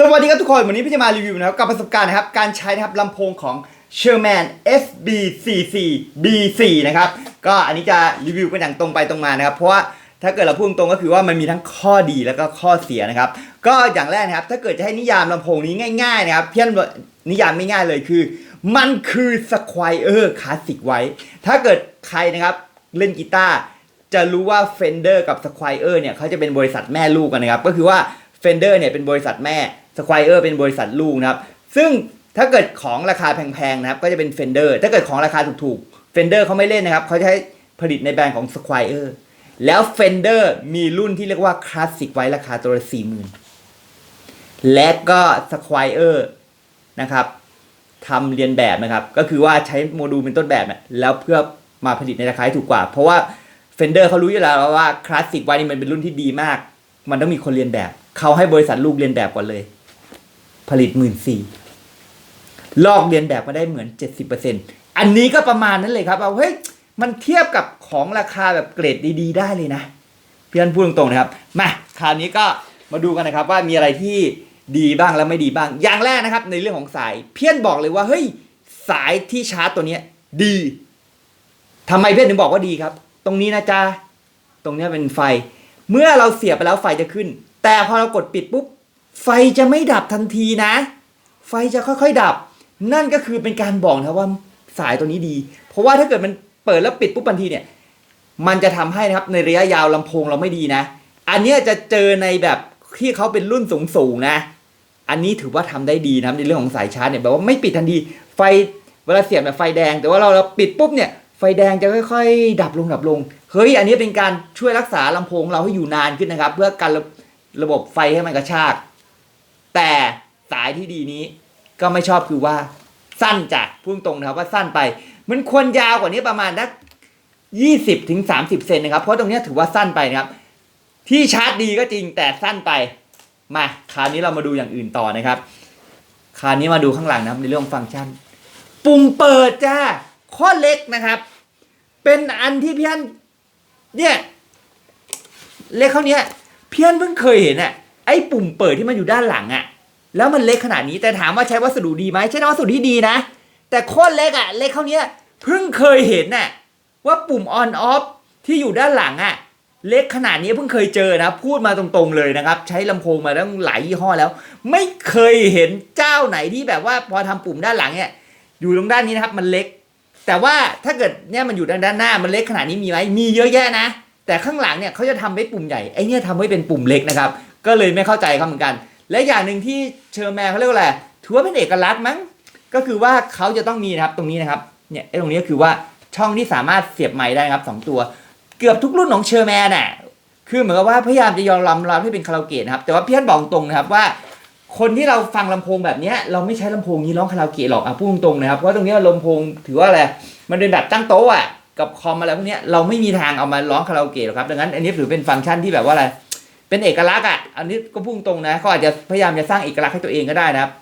สวัสดีครับทุกคน วันนี้พี่จะมารีวิวนะครับกับประสบการณ์นะครับการใช้นะครับลำโพงของ Sherman SB44 B4 นะครับก็อันนี้จะรีวิวกันอย่างตรงไปตรงมานะครับ เพราะว่าถ้าเกิดเราพูดตรงก็คือว่ามันมีทั้งข้อดีแล้วก็ข้อเสียนะครับ ก็อย่างแรกนะครับ ถ้าเกิดจะให้นิยามลำโพงนี้ง่ายๆนะครับเพี้ยนนิยามไม่ง่ายเลยคือ มันคือ Squire Classic ไว้ ถ้าเกิดใครนะครับเล่นกีตาร์จะรู้ว่า Fender กับ Squire เนี่ยเขาจะเป็นบริษัทแม่ลูกกันนะครับ ก็คือว่า Fender เนี่ยเป็นบริษัทแม่ Squire เป็นบริษัทลูกนะครับ ซึ่งถ้าเกิดของราคาแพงๆนะครับ ก็จะเป็น Fender ถ้าเกิดของราคาถูกๆ Fender เขาไม่เล่นนะครับเขาจะให้ผลิตในแบรนด์ของ Squire แล้ว Fender มีรุ่นที่เรียกว่า Classic ไว้ราคาตัวละ40,000และก็ Squire นะครับทำเรียนแบบนะครับ ก็คือว่าใช้โมดูลเป็นต้นแบบเนี่ยแล้วเพื่อมาผลิตในราคาที่ถูกกว่า เพราะว่า Fender เขารู้อยู่แล้วว่าคลาสสิกไว้นี่มันเป็นรุ่นที่ดีมาก มันต้องมีคนเรียนแบบ เขาให้บริษัทลูกเรียนแบบก่อนเลย ผลิตหมื่นสี่ลอกเรียนแบบมาได้เหมือน 70%อันนี้ก็ประมาณนั้นเลยครับเอาเฮ้ยมันเทียบกับของราคาแบบเกรดดี ๆ ได้เลยนะพี่อันพูดตรงๆนะครับมาคราวนี้ก็มาดูกันนะครับว่ามีอะไรที่ดีบ้างและไม่ดีบ้าง อย่างแรกนะครับ ในเรื่องของสายเพี้ยนบอกเลยว่าเฮ้ยสายที่ชาร์จตัวเนี้ยดีทำไมเพี้ยนถึงบอกว่าดีครับ ตรงนี้นะจ๊ะตรงนี้เป็นไฟ เมื่อเราเสียบไปแล้วไฟจะขึ้น แต่พอเรากดปิดปุ๊บ ไฟจะไม่ดับทันทีนะ ไฟจะค่อยๆดับ นั่นก็คือเป็นการบอกนะว่าสายตัวนี้ดี เพราะว่าถ้าเกิดมันเปิดแล้วปิดปุ๊บทันทีเนี่ย มันจะทำให้นะครับในระยะยาวลำโพงเราไม่ดีนะ อันเนี้ยจะเจอในแบบที่เขาเป็นรุ่นสูงๆนะ อันนี้ถือว่าทำได้ดีนะในเรื่องของสายชาร์จเนี่ยแบบว่าไม่ปิดทันทีไฟเวลาเสียบแบบไฟแดง แต่ว่าเราเราปิดปุ๊บเนี่ยไฟแดงจะค่อย ๆ ดับลงดับลง เฮ้ย อันนี้เป็นการช่วยรักษาลำโพงเราให้อยู่นานขึ้นนะครับ เพื่อการระบบไฟให้มันกระชาก แต่สายที่ดีนี้ก็ไม่ชอบคือว่าสั้นจัดพูดตรงนะครับว่าสั้นไป มันควรยาวกว่านี้ประมาณนักยี่สิบถึงสามสิบเซนนะครับ เพราะตรงนี้ถือว่าสั้นไปนะครับ ที่ชาร์จดีก็จริงแต่สั้นไป มาคราวนี้เรามาดูอย่างอื่นต่อนะครับคราวนี้มาดูข้างหลังนะครับในเรื่องฟังก์ชัน ปุ่มเปิดจ้าข้อเล็กนะครับ เป็นอันที่พี่อันเนี่ยเล็กเขานี้ยพี่อันเพิ่งเคยเห็นอะ ไอ้ปุ่มเปิดที่มันอยู่ด้านหลังอะแล้วมันเล็กขนาดนี้แต่ถามว่าใช้วัสดุดีไหมใช้วัสดุที่ดีนะ แต่โคตรเล็กอะเล็กเขาเนี้ยเพิ่งเคยเห็นน่ะว่าปุ่ม on off ที่อยู่ด้านหลังอะเล็กขนาดนี้เพิ่งเคยเจอนะพูดมาตรงๆเลยนะครับ ใช้ลำโพงมาตั้งหลายยี่ห้อแล้ว ไม่เคยเห็นเจ้าไหนที่แบบว่าพอทำปุ่มด้านหลังเนี่ยอยู่ตรงด้านนี้นะครับมันเล็ก แต่ว่าถ้าเกิดเนี่ยมันอยู่ด้านด้านหน้ามันเล็กขนาดนี้มีไหมมีเยอะแยะนะ แต่ข้างหลังเนี่ยเขาจะทำไว้ปุ่มใหญ่ไอ้เนี่ยทำไว้เป็นปุ่มเล็กนะครับ ก็เลยไม่เข้าใจเขาเหมือนกัน และอย่างหนึ่งที่เชอร์แมนเขาเรียกว่าอะไรถือว่าเป็นเอกลักษณ์มั้งก็คือว่าเขาจะต้องมีนะครับตรงนี้นะครับเนี่ยไอ้ตรงนี้ก็คือว่าช่องที่สามารถเสียบไม้ได้นะครับสองตัว เกือบทุกรุ่นของเชอร์แมนน่ะคือเหมือนกับว่าพยายามจะยอมรับรับให้เป็นคาราโอเกะนะครับแต่ว่าพี่อันบอกตรงนะครับว่า คนที่เราฟังลำโพงแบบนี้เราไม่ใช้ลำโพงนี้ร้องคาราโอเกะหรอกอะพูดตรงๆนะครับเพราะตรงนี้ลำโพงถือว่าอะไรมันเป็นแบบตั้งโต๊ะอะกับคอมอะไรพวกนี้เราไม่มีทางเอามาร้องคาราโอเกะหรอกครับดังนั้นอันนี้ถือเป็นฟังก์ชันที่แบบว่าอะไร เป็นเอกลักษณ์อะ อันนี้ก็พูดตรงนะเขาอาจจะพยายามจะสร้างเอกลักษณ์ให้ตัวเองก็ได้นะครับ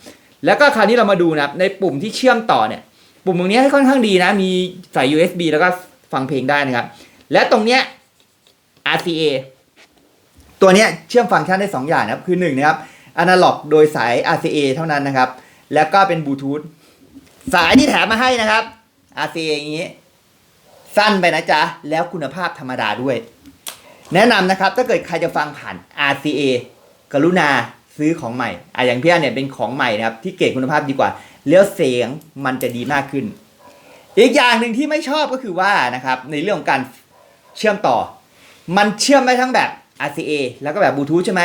แล้วก็คราวนี้เรามาดูนะครับในปุ่มที่เชื่อมต่อเนี่ย ปุ่มตรงนี้ให้ค่อนข้างดีนะ มีสาย USB แล้วก็ฟังเพลงได้นะครับ และตรงเนี้ย RCA ตัวเนี้ยเชื่อมฟังก์ชันได้ 2 อย่างนะครับ คือ1นะครับอนาล็อกโดยสาย RCA เท่านั้นนะครับ แล้วก็เป็นบลูทูธสายที่แถมมาให้นะครับ RCA อย่างนี้ สั้นไปนะจ๊ะ แล้วคุณภาพธรรมดาด้วย แนะนำนะครับถ้าเกิดใครจะฟังผ่าน RCA กรุณาซื้อของใหม่อะอย่างพี่อันเนี่ยเป็นของใหม่นะครับที่เกรดคุณภาพดีกว่าแล้วเสียงมันจะดีมากขึ้น อีกอย่างหนึ่งที่ไม่ชอบก็คือว่านะครับในเรื่องของการเชื่อมต่อ มันเชื่อมได้ทั้งแบบ RCA แล้วก็แบบบลูทูธใช่ไหม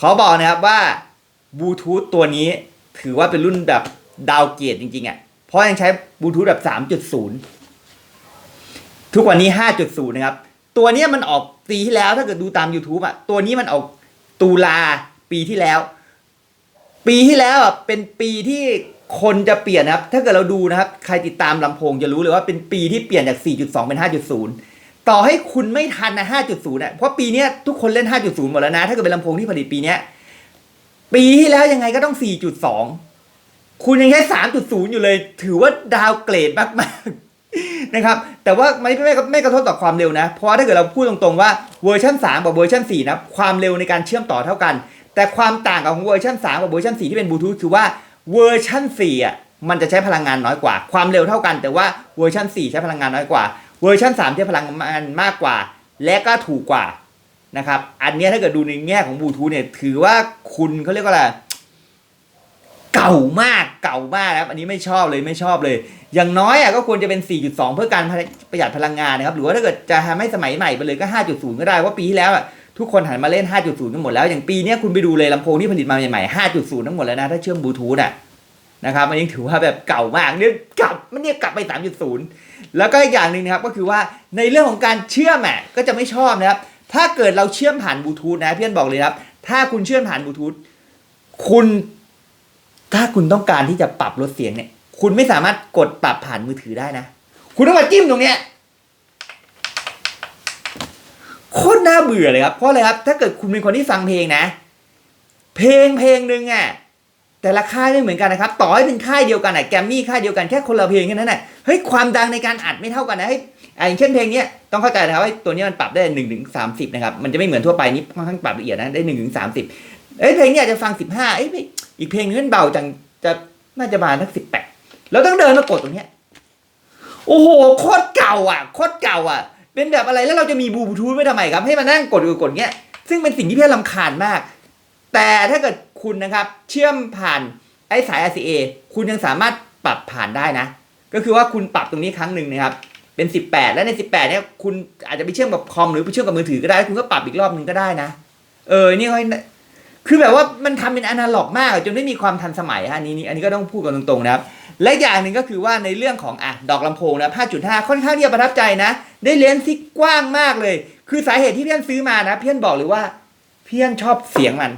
ขอบอกนะครับว่าบลูทูธตัวนี้ถือว่าเป็นรุ่นแบบดาวเกรดจริงๆอะ่ะเพราะยังใช้บลูทูธแบบ 3.0 ทุกวันนี้ 5.0 นะครับ ตัวเนี้ยมันออกปีที่แล้วถ้าเกิดดูตาม YouTube อะตัวนี้มันออกตุลาปีที่แล้ว ปีที่แล้วอะเป็นปีที่คนจะเปลี่ยนนะครับ ถ้าเกิดเราดูนะครับ ใครติดตามลำโพงจะรู้เลยว่าเป็นปีที่เปลี่ยนจาก 4.2 เป็น 5.0 ต่อให้คุณไม่ทันนะ 5.0นะเพราะปีนี้ทุกคนเล่น 5.0 หมดแล้วนะ ถ้าเกิดเป็นลำโพงที่ผลิตปีนี้ปีที่แล้วยังไงก็ต้อง 4.2 คุณยังใช้3.0 อยู่เลย ถือว่าดาวเกรดมากๆ นะครับแต่ว่าไม่ไม่ไม่ไม่กระทบต่อความเร็วนะ เพราะว่าถ้าเกิดเราพูดตรงๆว่าเวอร์ชัน3กับเวอร์ชัน4นะความเร็วในการเชื่อมต่อเท่ากัน แต่ความต่างของเวอร์ชัน3กับเวอร์ชัน4ที่เป็นบลูทูธคือว่าเวอร์ชัน4อะมันจะใช้พลังงานน้อยกว่า ความเร็วเท่ากัน แต่ว่าเวอร์ชัน4 ใช้พลังงานน้อยกว่า เวอร์ชัน3ใช้พลังงานมากกว่า และก็ถูกกว่านะครับอันนี้ถ้าเกิดดูในแง่ของบลูทูธเนี่ยถือว่าคุณเขาเรียกว่าอะไร เก่ามากเก่ามากครับอันนี้ไม่ชอบเลยไม่ชอบเลย อย่างน้อยอะก็ควรจะเป็น 4.2 เพื่อการประหยัดพลังงานนะครับหรือว่าถ้าเกิดจะทำให้สมัยใหม่ไปเลยก็ 5.0 ก็ได้ว่าปีที่แล้วอะทุกคนหันมาเล่น 5.0 กันหมดแล้วอย่างปีนี้คุณไปดูเลยลำโพงที่ผลิตมาใหม่ๆ 5.0 ทั้งหมดแล้วนะถ้าเชื่อมบลูทูธอะนะครับมันยังถือว่าแบบเก่ามากเนี่ยกลับมันเนี่ยกลับไป 3.0 แล้วก็อีกอย่างหนึ่งนะครับก็คือว่าในเรื่องของการเชื่อมอะก็จะไม่ชอบนะครับถ้าเกิดเราเชื่อมผ่านบลูทูธนะเพื่อนบอกเลยครับถ้าคุณเชื่อมผ่านบลูทูธคุณ ถ้าคุณต้องการที่จะปรับลดเสียงเนี่ย คุณไม่สามารถกดปรับผ่านมือถือได้นะ คุณต้องมาจิ้มตรงเนี้ยโคตรน่าเบื่อเลยครับเพราะอะไรครับ ถ้าเกิดคุณเป็นคนที่ฟังเพลงนะ เพลงเพลงหนึ่งอะแต่ละค่ายไม่เหมือนกันนะครับ ต่อให้เป็นค่ายเดียวกันอะแกมมี่ค่ายเดียวกันแค่คนละเพลงแค่นั้นน่ะเฮ้ยความดังในการอัดไม่เท่ากันนะเฮ้ยอย่างเช่นเพลงนี้ต้องเข้าใจนะครับว่าตัวนี้มันปรับได้หนึ่งถึงสามสิบนะครับมันจะไม่เหมือนทั่วไปนี่ค่อนข้างปรับละเอียดนะได้หนึ่งถึงสามสิบเอ้ยเพลงนี้อาจจะฟังสิบห้าเอ้ย อีกเพลงนึงมันเบาจังจะน่าจะมาทักสิบแปดแล้วต้องเดินมากดตรงเนี้ยโอ้โหโคตรเก่าอะโคตรเก่าอะ เป็นแบบอะไรแล้วเราจะมีบลูทูธไว้ทำไมครับ ให้มานั่งกดกดเงี้ย ซึ่งเป็นสิ่งที่เพี่อนลำคาญมาก แต่ถ้าเกิดคุณนะครับ เชื่อมผ่านไอ้สาย RCA คุณยังสามารถปรับผ่านได้นะ ก็คือว่าคุณปรับตรงนี้ครั้งหนึ่งนะครับ เป็น 18 และใน 18เนี่ยคุณอาจจะไปเชื่อมกับคอมหรือไปเชื่อมกับมือถือก็ได้ คุณก็ปรับอีกรอบหนึ่งก็ได้นะ เออ นี่เขา คือแบบว่ามันทำเป็นอนาล็อกมากจนไม่มีความทันสมัยฮะอันนี้นี่อันนี้ก็ต้องพูดกันตรงๆนะครับ และอย่างหนึ่งก็คือว่าในเรื่องของอะดอกลำโพงนะ5.5 ค่อนข้างที่จะประทับใจนะ ได้เลนส์ที่กว้างมากเลย คือสาเหตุที่เพี่อนซื้อมานะ เพี่อนบอกเลยว่า เพี่อนชอบเสียงมัน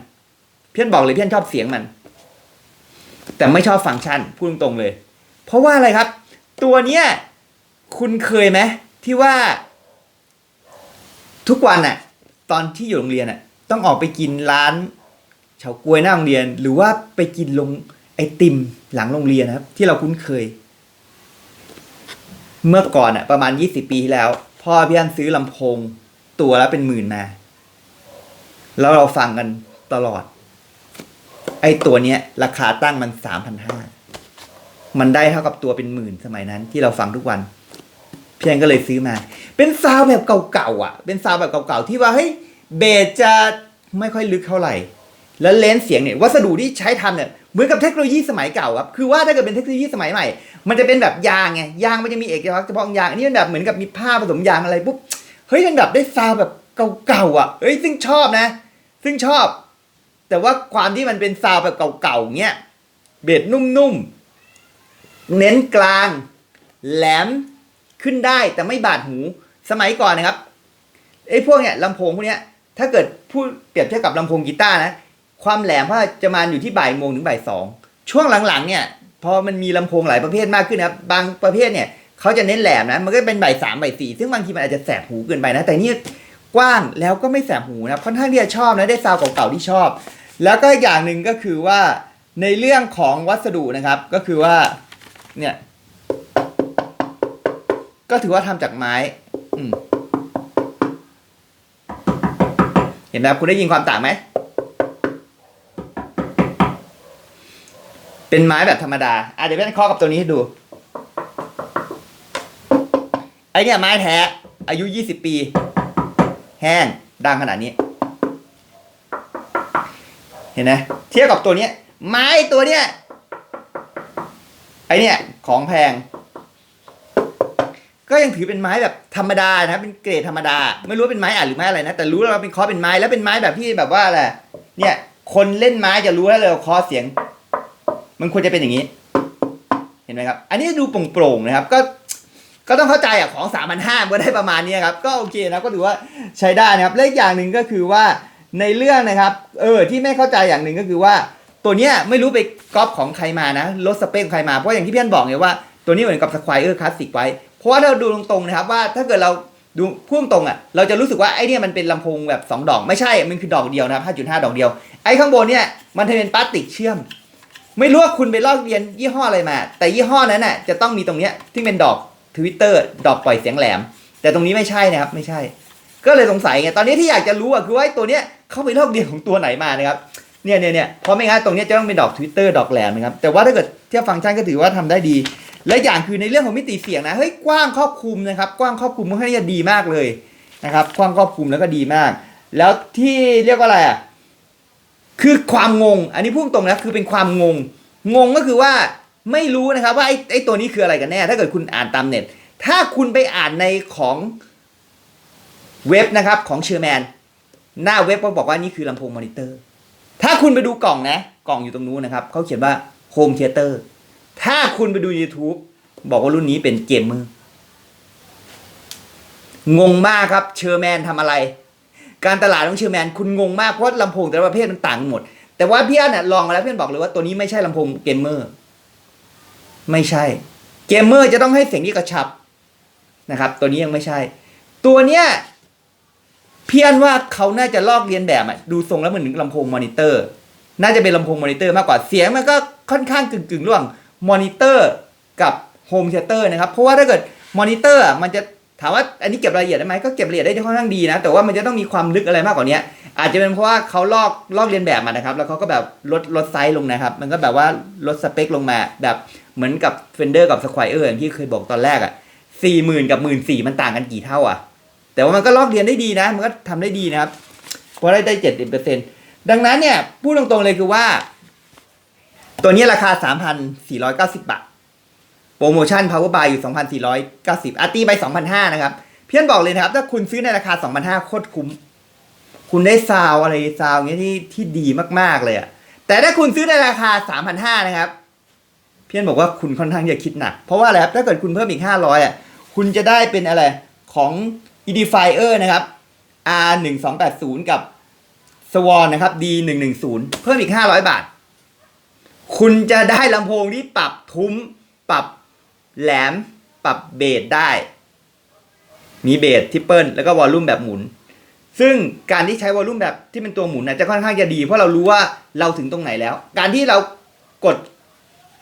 เพี่อนบอกเลยเพี่อนชอบเสียงมัน แต่ไม่ชอบฟังก์ชันพูดตรงๆเลย เพราะว่าอะไรครับ ตัวเนี้ยคุณเคยไหมที่ว่า ทุกวันน่ะตอนที่อยู่โรงเรียนน่ะต้องออกไปกินร้าน เฉาก๊วยหน้าโรงเรียน หรือว่าไปกินลงไอติมหลังโรงเรียนนะครับ ที่เราคุ้นเคย เมื่อก่อนอะประมาณยี่สิบปีที่แล้ว พ่อพี่อันซื้อลำโพง ตัวละเป็นหมื่นมา แล้วเราฟังกันตลอด ไอตัวเนี้ย ราคาตั้งมันสามพันห้ามันได้เท่ากับตัวเป็นหมื่นสมัยนั้น ที่เราฟังทุกวันพี่อันก็เลยซื้อมา เป็นซาวแบบเก่าๆอะ เป็นซาวแบบเก่าๆที่ว่าเฮ้ยเบสจะไม่ค่อยลึกเท่าไหร่ แล้วเลนส์เสียงเนี่ยวัสดุที่ใช้ทำเนี่ยเหมือนกับเทคโนโลยีสมัยเก่าครับคือว่าถ้าเกิดเป็นเทคโนโลยีสมัยใหม่ มันจะเป็นแบบยางไงยางมันจะมีเอกลักษณ์เฉพาะยางอันนี้มันแบบเหมือนกับมีผ้าผสมยางอะไรปุ๊บเฮ้ยมันแบบได้ซาวด์แบบเก่าๆอะเฮ้ยซึ่งชอบนะ ซึ่งชอบ แต่ว่าความที่มันเป็นซาวด์แบบเก่าๆเนี้ยเบสนุ่มๆเน้นกลาง แหลมขึ้นได้แต่ไม่บาดหูสมัยก่อนนะครับไอ้พวกเนี้ยลำโพงพวกเนี้ยถ้าเกิดพูดเปรียบเทียบกับลำโพงกีตาร์นะ ความแหลมว่าจะมาอยู่ที่บ่ายโมงถึงบ่ายสองช่วงหลังๆเนี่ยพอมันมีลำโพงหลายประเภทมากขึ้นนะครับบางประเภทเนี่ยเขาจะเน้นแหลมนะมันก็เป็นบ่ายสามบ่ายสี่ซึ่งบางทีมันอาจจะแสบหูเกินไปนะ แต่นี่กว้างแล้วก็ไม่แสบหูนะค่อนข้างที่จะชอบนะได้ซาวเก่าๆที่ชอบ แล้วก็อย่างหนึ่งก็คือว่าในเรื่องของวัสดุนะครับก็คือว่าเนี่ยก็ถือว่าทำจากไม้อืเห็นไหมคุณได้ยินความต่างไหม เป็นไม้แบบธรรมดา อะเดี๋ยวพี่เคาะกับตัวนี้ให้ดู ไอเนี่ยไม้แท้ อายุ 20 ปี แห้งดังขนาดนี้ เห็นไหมเทียบกับตัวเนี้ย ไม้ตัวเนี้ย ไอเนี่ยของแพง ก็ยังถือเป็นไม้แบบธรรมดานะ เป็นเกรดธรรมดา ไม่รู้เป็นไม้อ่านหรือไม้อะไรนะ แต่รู้แล้วว่าเป็นคอเป็นไม้ แล้วเป็นไม้แบบที่แบบว่าอะไรเนี่ย คนเล่นไม้จะรู้แล้วเลยคอเสียง มันควรจะเป็นอย่างนี้ เห็นไหมครับ อันนี้ดูโปร่งๆนะครับ ก็ก็ต้องเข้าใจอะของสามพันห้าก็ได้ประมาณนี้ครับ ก็โอเคนะก็ถือว่าใช้ได้นะครับ และอีกอย่างหนึ่งก็คือว่าในเรื่องนะครับ เออที่ไม่เข้าใจอย่างหนึ่งก็คือว่า ตัวเนี้ยไม่รู้ไปก๊อปของใครมานะลดสเปคของใครมาเพราะอย่างที่พี่อันบอกไงว่าตัวนี้เหมือนกับสควอเออร์คลาสสิกไว้ เพราะว่าถ้าเราดูตรงๆนะครับว่าถ้าเกิดเราดูพุ่งตรงอะเราจะรู้สึกว่าไอ้เนี่ยมันเป็นลำโพงแบบ 2 ดอก ไม่ใช่ มันคือดอกเดียวนะครับ5.5 ดอกเดียว ไอ้ข้างบนเนี่ยมันจะเป็นพลาสติกเชื่อม ไม่รู้ว่าคุณไปลอกเรียนยี่ห้ออะไรมา แต่ยี่ห้อนั้นน่ะจะต้องมีตรงเนี้ยที่เป็นดอกทวิตเตอร์ดอกปล่อยเสียงแหลม แต่ตรงนี้ไม่ใช่นะครับไม่ใช่ ก็เลยสงสัยไงตอนนี้ที่อยากจะรู้อะคือว่าตัวเนี้ยเข้าไปลอกเรียนของตัวไหนมานะครับเนี่ยเนี่ยเนี่ยเพราะไม่งั้นตรงเนี้ยจะต้องเป็นดอกทวิตเตอร์ดอกแหลมนะครับแต่ว่าถ้าเกิดเทียบฟังก์ชันก็ถือว่าทำได้ดี และอย่างคือในเรื่องของมิติเสียงนะเฮ้ยกว้างครอบคลุมนะครับกว้างครอบคลุมมันค่อนข้างจะดีมากเลยนะครับกว้างครอบคลุมแล้วก็ดีมาก แล้วที่เรียกว่าอะไรอะ คือความงง อันนี้พูดตรงนะคือเป็นความงง งงก็คือว่าไม่รู้นะครับว่าไอ้ไอ้ตัวนี้คืออะไรกันแน่ ถ้าเกิดคุณอ่านตามเน็ต ถ้าคุณไปอ่านในของเว็บนะครับของเชอร์แมน หน้าเว็บเขาบอกว่านี่คือลำโพงมอนิเตอร์ ถ้าคุณไปดูกล่องนะ กล่องอยู่ตรงนู้นนะครับเขาเขียนว่าโฮมเทเตอร์ถ้าคุณไปดู YouTube บอกว่ารุ่นนี้เป็นเกมเมอร์งงมากครับเชอร์แมนทำอะไร การตลาดของเชอร์แมนคุณงงมากเพราะลำโพงแต่ละประเภทมันต่างกันหมด แต่ว่าพี่อันเนี่ยลองมาแล้วพี่อันบอกเลยว่าตัวนี้ไม่ใช่ลำโพงเกมเมอร์ไม่ใช่เกมเมอร์จะต้องให้เสียงที่กระชับนะครับ ตัวนี้ยังไม่ใช่ ตัวเนี้ยพี่อันว่าเขาน่าจะลอกเลียนแบบอะดูทรงแล้วเหมือนลำโพงมอนิเตอร์ น่าจะเป็นลำโพงมอนิเตอร์มากกว่าเสียงมันก็ค่อนข้างกึ่งๆระหว่างมอนิเตอร์กับโฮมเทเตอร์นะครับ เพราะว่าถ้าเกิดมอนิเตอร์มันจะ ถามว่าอันนี้เก็บรายละเอียดได้ไหมก็เก็บรายละเอียดได้ค่อนข้างดีนะ แต่ว่ามันจะต้องมีความลึกอะไรมากกว่านี้อาจจะเป็นเพราะว่าเขาลอกลอกเลียนแบบมานะครับ แล้วเขาก็แบบลดลดไซส์ลงนะครับ มันก็แบบว่าลดสเปคลงมาแบบเหมือนกับ Fender กับ Squier อร์อย่างที่เคยบอกตอนแรกอะสี่หมื่นกับหมื่นสี่มันต่างกันกี่เท่าอะแต่ว่ามันก็ลอกเรียนได้ดีนะ มันก็ทำได้ดีนะครับเพราะได้ได้เจ็ดสิบเปอร์เซ็นดังนั้นเนี่ยพูดตรงๆเลยคือว่า ตัวนี้ราคา3,490บาท โปรโมชั่น power buy อยู่ 2,490อาร์ตี้ไป2,500นะครับ เพี้ยนบอกเลยนะครับ ถ้าคุณซื้อในราคา 2,500โคตรคุ้ม คุณได้ซาวอะไรซาวเงี้ยที่ที่ดีมากๆเลยอะแต่ถ้าคุณซื้อในราคา 3,500นะครับ เพี้ยนบอกว่าคุณค่อนข้างจะคิดหนัก เพราะว่าอะไรครับ ถ้าเกิดคุณเพิ่มอีก 500อะ คุณจะได้เป็นอะไรของ Edifier นะครับ R 1 2 8 0กับ Swan นะครับ D 1 1 0เพิ่มอีก 500 บาท คุณจะได้ลำโพงที่ปรับทุ้มปรับ แหลมปรับเบสได้ มีเบสทิปเปิลแล้วก็วอลลุ่มแบบหมุน ซึ่งการที่ใช้วอลลุ่มแบบที่เป็นตัวหมุนนะจะค่อนข้างจะดี เพราะเรารู้ว่าเราถึงตรงไหนแล้ว การที่เรากด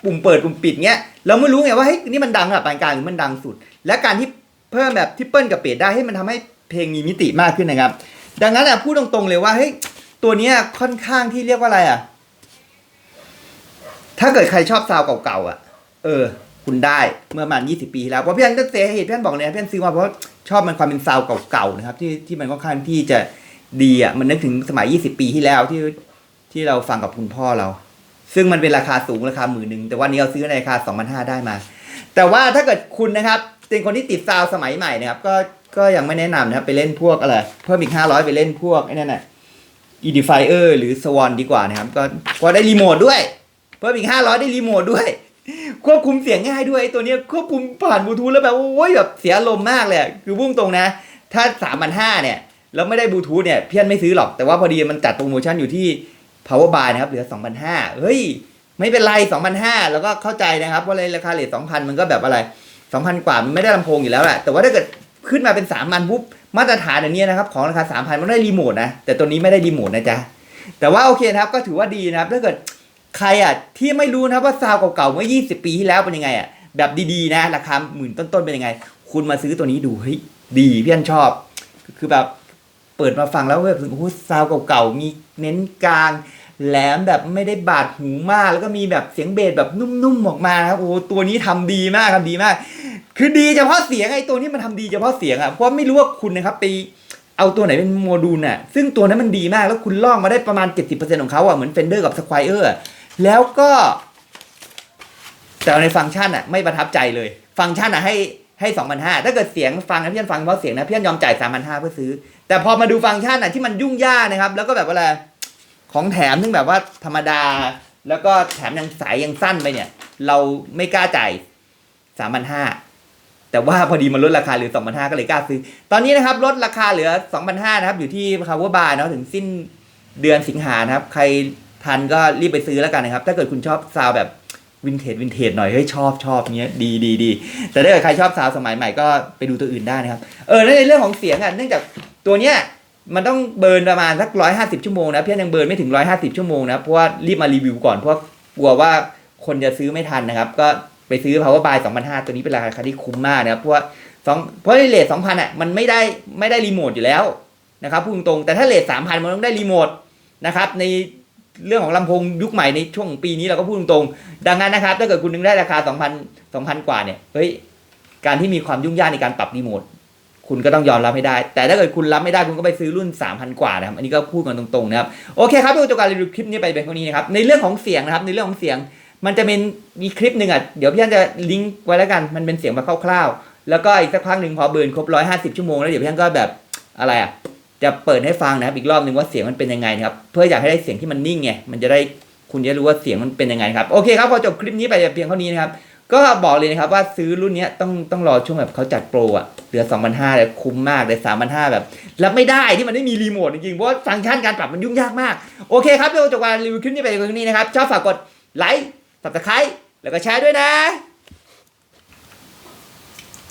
ปุ่มเปิดปุ่มปิดเงี้ยเราไม่รู้ไงว่าเฮ้ยนี่มันดังระดับปานกลางหรือมันดังสุด และการที่เพิ่มแบบทิปเปิลกับเบสได้ให้มันทำให้เพลงมีมิติมากขึ้นนะครับ ดังนั้นอะพูดตรงๆเลยว่าเฮ้ยตัวเนี้ยค่อนข้างที่เรียกว่าอะไรอะถ้าเกิดใครชอบซาวด์เก่าๆอะ เออ คุณได้เมื่อประมาณ 20 ปีที่แล้วเพราะพี่อันก็เสียเหตุพี่อันบอกเลยพี่อันซื้อมาเพราะชอบมันความเป็นซาวเก่าๆนะครับที่ที่มันค่อนข้างที่จะดีอะมันนึกถึงสมัย 20 ปีที่แล้วที่ที่เราฟังกับคุณพ่อเรา ซึ่งมันเป็นราคาสูงราคาหมื่นหนึ่งแต่วันนี้เราซื้อในราคา2,500ได้มา แต่ว่าถ้าเกิดคุณนะครับเป็นคนที่ติดซาวสมัยใหม่นะครับ ก็ก็ยังไม่แนะนำนะครับไปเล่นพวกอะไรเพิ่มอีก 500 ไปเล่นพวกไอ้นั่นน่ะ Edifier หรือ Swan ดีกว่านะครับก็ก็ได้รีโมทด้วย เพิ่มอีก 500 ได้รีโมทด้วย ควบคุมเสียงง่ายด้วยไอ้ตัวเนี้ยควบคุมผ่านบลูทูธแล้วแบบโอ้ยแบบเสียอารมณ์มากเลยคือพุ่งตรงนะ ถ้า3 5 0 0เนี่ยแล้วไม่ได้บลูทูธเนี่ยเพี้ยนไม่ซื้อหรอกแต่ว่าพอดีมันจัดโปรโมชั่นอยู่ที่ power buy นะครับเหลือ2,500เฮ้ยไม่เป็นไร2,500แล้วก็เข้าใจนะครับว่าราคาเหลท2,000 มันก็แบบอะไร 2,000 กว่ามันไม่ได้ลำโพงอยู่แล้วแหละแต่ว่าถ้าเกิดขึ้นมาเป็น3,000ปุ๊บมาตรฐานอันเนี้ยนะครับของราคา3,000 มันได้รีโมทนะ แต่ตัวนี้ไม่ได้รีโมทนะจ๊ะ แต่ว่าโอเคนะครับก็ถือว่าดีนะครับ ถ้าเกิด ใครอะที่ไม่รู้นะว่าซาวเก่าๆเมื่อ 20 ปีที่แล้วเป็นยังไงอะแบบดีๆนะราคาหมื่นต้นๆเป็นยังไง คุณมาซื้อตัวนี้ดูเฮ้ยดีพี่อันชอบ คือแบบเปิดมาฟังแล้วแบบโอ้โหซาวเก่าๆมีเน้นกลางแหลมแบบไม่ได้บาดหูมาก แล้วก็มีแบบเสียงเบสแบบนุ่มๆออกมาครับโอ้ตัวนี้ทำดีมากทำดีมาก คือดีเฉพาะเสียงไอ้ตัวนี้มันทำดีเฉพาะเสียงอะเพราะไม่รู้ว่าคุณนะครับไปเอาตัวไหนเป็นโมดูลน่ะซึ่งตัวนั้นมันดีมากแล้วคุณลอกมาได้ประมาณ 70%ของเขาอะเหมือน Fender กับ Squier อะ แล้วก็แต่ในฟังก์ชันอะไม่ประทับใจเลย ฟังก์ชันอะให้ให้2,500ถ้าเกิดเสียงฟังนะพี่อันฟังเพราะเสียงนะพี่อันยอมจ่าย3,500เพื่อซื้อ แต่พอมาดูฟังก์ชันอะที่มันยุ่งยากนะครับ แล้วก็แบบว่าอะไรของแถมซึ่งแบบว่าธรรมดา แล้วก็แถมยังสายยังสั้นไปเนี่ย เราไม่กล้าจ่าย3,500แต่ว่าพอดีมันลดราคาเหลือ 2,500 ก็เลยกล้าซื้อ ตอนนี้นะครับลดราคาเหลือ 2,500 นะครับ อยู่ที่ power bar เนาะถึงสิ้นเดือนสิงหานะครับ ใคร ทันก็รีบไปซื้อแล้วกันนะครับ ถ้าเกิดคุณชอบซาวแบบวินเทจวินเทจหน่อยเฮ้ยชอบชอบเนี้ยดีดีดีแต่ถ้าเกิดใครชอบซาวสมัยใหม่ก็ไปดูตัวอื่นได้นะครับ เออแล้วในเรื่องของเสียงอะเนื่องจากตัวเนี้ยมันต้องเบิร์นประมาณสักร้อยห้าสิบชั่วโมงนะเพี่อนยังเบิร์นไม่ถึงร้อยห้าสิบชั่วโมงนะเพราะว่ารีบมารีวิวก่อนเพราะกลัวว่าคนจะซื้อไม่ทันนะครับ ก็ไปซื้อ power buy 2,500ตัวนี้เป็นราคาที่คุ้มมากนะครับเพราะว่าสองเพราะในเลท2,000อะมันไม่ได้ไม่ได้รีโมทอยู่แล้วนะครับพูดตรงแต่ถ้าเลท3,000มันต้องได้รีโมทนะครับใน เรื่องของลำโพงยุคใหม่ในช่วงปีนี้เราก็พูดตรงๆดังนั้นนะครับ ถ้าเกิดคุณนึงได้ราคา 2,000 2,000 กว่าเนี่ยเฮ้ยการที่มีความยุ่งยากในการปรับรีโมทคุณก็ต้องยอมรับให้ได้ แต่ถ้าเกิดคุณรับไม่ได้คุณก็ไปซื้อรุ่น 3,000 กว่านะครับ อันนี้ก็พูดกันตรงๆนะครับ โอเคครับดูจากการรีวิวคลิปนี้ไปเป็นเท่านี้นะครับ ในเรื่องของเสียงนะครับ ในเรื่องของเสียง มันจะเป็นมีคลิปหนึ่งอะ เดี๋ยวพี่อันจะลิงก์ไว้แล้วกัน มันเป็นเสียงแบบคร่าวๆ แล้วก็อีกสักพักหนึ่งพอเบิร์นครบ 150 ชั่วโมงแล้วเดี๋ยวพี่อันก็แบบอะไรอะ จะเปิดให้ฟังนะครับอีกรอบหนึ่งว่าเสียงมันเป็นยังไงนะครับเพื่ออยากให้ได้เสียงที่มันนิ่งไงมันจะได้คุณจะรู้ว่าเสียงมันเป็นยังไงครับโอเคครับพอจบคลิปนี้ไปเพียงเท่านี้นะครับก็บอกเลยนะครับว่าซื้อรุ่นนี้ต้องต้องรอช่วงแบบเขาจัดโปรอะเหลือ 2,500เลยคุ้มมากเลย3,500แบบรับไม่ได้ที่มันไม่มีรีโมทจริงๆเพราะฟังก์ชันการปรับมันยุ่งยากมาก โอเคครับเดี๋ยวจบการรีวิวคลิปนี้ไปเพียงเท่านี้นะครับชอบฝากกดไลค์ subscribe แล้วก็แชร์ด้วยนะ